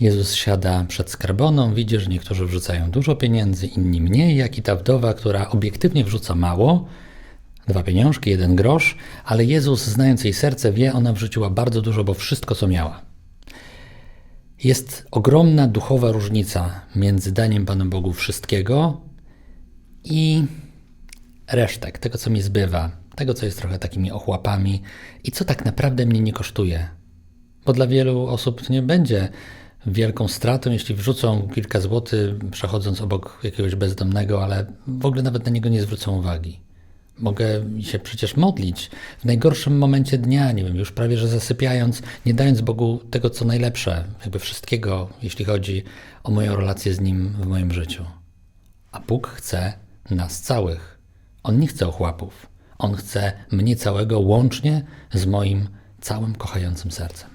Jezus siada przed skarboną, widzi, że niektórzy wrzucają dużo pieniędzy, inni mniej, jak i ta wdowa, która obiektywnie wrzuca mało, dwa pieniążki, jeden grosz, ale Jezus, znając jej serce, wie, ona wrzuciła bardzo dużo, bo wszystko, co miała. Jest ogromna duchowa różnica między daniem Panu Bogu wszystkiego i resztek, tego, co mi zbywa, tego, co jest trochę takimi ochłapami i co tak naprawdę mnie nie kosztuje. Bo dla wielu osób nie będzie wielką stratą, jeśli wrzucą kilka złotych, przechodząc obok jakiegoś bezdomnego, ale w ogóle nawet na niego nie zwrócą uwagi. Mogę się przecież modlić w najgorszym momencie dnia, nie wiem, już prawie że zasypiając, nie dając Bogu tego, co najlepsze, jakby wszystkiego, jeśli chodzi o moją relację z Nim w moim życiu. A Bóg chce nas całych. On nie chce ochłapów. On chce mnie całego łącznie z moim całym kochającym sercem.